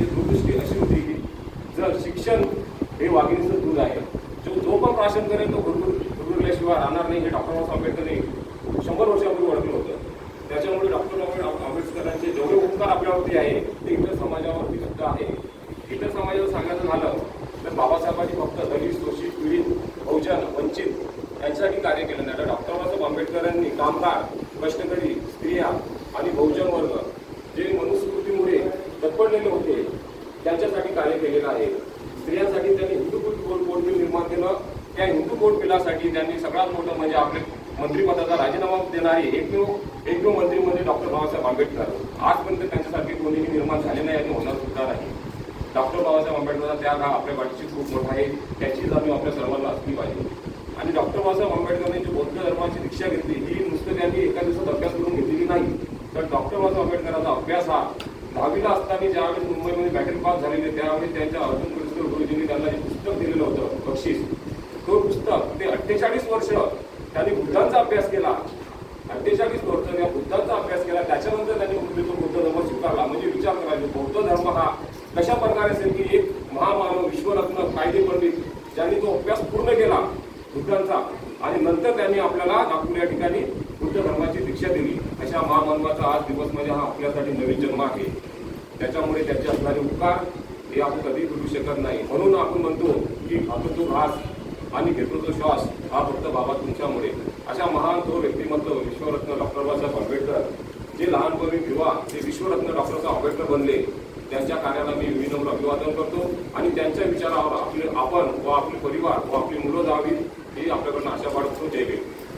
त्यांची दूरदृष्टी अशी होती की जर शिक्षण हे वाघिणीचं दूध आहे जो जो पण प्राशन करेल तो गुरगुर गुरगुरल्याशिवाय राहणार नाही हे डॉक्टर बाबासाहेब आंबेडकरने शंभर वर्षापूर्वी ओळखलं होतं. त्याच्यामुळे डॉक्टर बाबासाहेब आंबेडकरांचे जेवढे उपकार आपल्यावरती आहे ते इतर समाजावरती सुद्धा आहे. इतर समाजावर सांगायचं झालं तर बाबासाहेबांनी फक्त दलित शोषित पीडित बहुजन वंचित यांच्यासाठी कार्य केलं नाही. तर डॉक्टर बाबासाहेब आंबेडकरांनी कामगार कष्टकरी स्त्रिया आणि बहुजन वर्ग दपडलेले होते. त्यांच्यासाठी कार्य केलेलं आहे. स्त्रियांसाठी त्यांनी हिंदू कोड निर्माण केलं? त्या हिंदू कोड बिलासाठी त्यांनी सगळ्यात मोठं म्हणजे आपले मंत्रिपदाचा राजीनामा देणारे एकमेव एकमेव मंत्री म्हणजे डॉक्टर बाबासाहेब आंबेडकर. आजपर्यंत त्यांच्यासारखे कोणीही निर्माण झाले नाही आणि होणार सुद्धा नाही. डॉक्टर बाबासाहेब आंबेडकरचा त्याग हा आपल्या पाठीशी खूप मोठा आहे. त्याची जाणीव आपल्या सर्वांना असली पाहिजे. आणि डॉक्टर बाबासाहेब आंबेडकरांनी जी बौद्ध धर्माची दीक्षा घेतली ही नुसतं त्यांनी एका दिवसात अभ्यास करून घेतलेली नाही. तर डॉक्टर बाबासाहेब आंबेडकरांचा अभ्यास हा दहावीला असताना ज्यावेळेस मुंबईमध्ये बॅटन पास झालेले त्यावेळेस त्यांच्या अर्जुन पुरस्कर गुरुजींनी त्यांना जे पुस्तक दिलेलं होतं बक्षीस. तो पुस्तक ते अठ्ठेचाळीस वर्ष त्यांनी बुद्धांचा अभ्यास केला. अठ्ठेचाळीस वर्ष या बुद्धांचा अभ्यास केला. त्याच्यानंतर त्यांनी तो बुद्ध धर्म स्वीकारला. म्हणजे विचार करायचे बौद्ध धर्म हा कशा प्रकारे असेल की एक महामानव विश्वरत्न कायदे पंडित ज्यांनी तो अभ्यास पूर्ण केला बुद्धांचा. आणि नंतर त्यांनी आपल्याला नागपूर या ठिकाणी दिली महामानवाचा आज दिवस म्हणजे हा आपल्यासाठी नवीन जन्म आहे. त्याच्यामुळे त्याचे असणारे उपकार हे आपण कधी करू शकत नाही. म्हणून आपण म्हणतो की आपण तो घास आणि घेतो तो श्वास हा फक्त बाबा तुमच्यामुळे. अशा महान तो व्यक्तिमत्व विश्वरत्न डॉक्टर बाबासाहेब आंबेडकर जे लहानपणी युवा ते विश्वरत्न डॉक्टर साहेब आंबेडकर बनले त्यांच्या कार्याला मी विनम्र अभिवादन करतो आणि त्यांच्या विचारावर आपले आपण व आपले परिवार व आपली मुलं जावी हे आपल्याकडनं आशा बाळगतो. जय भेट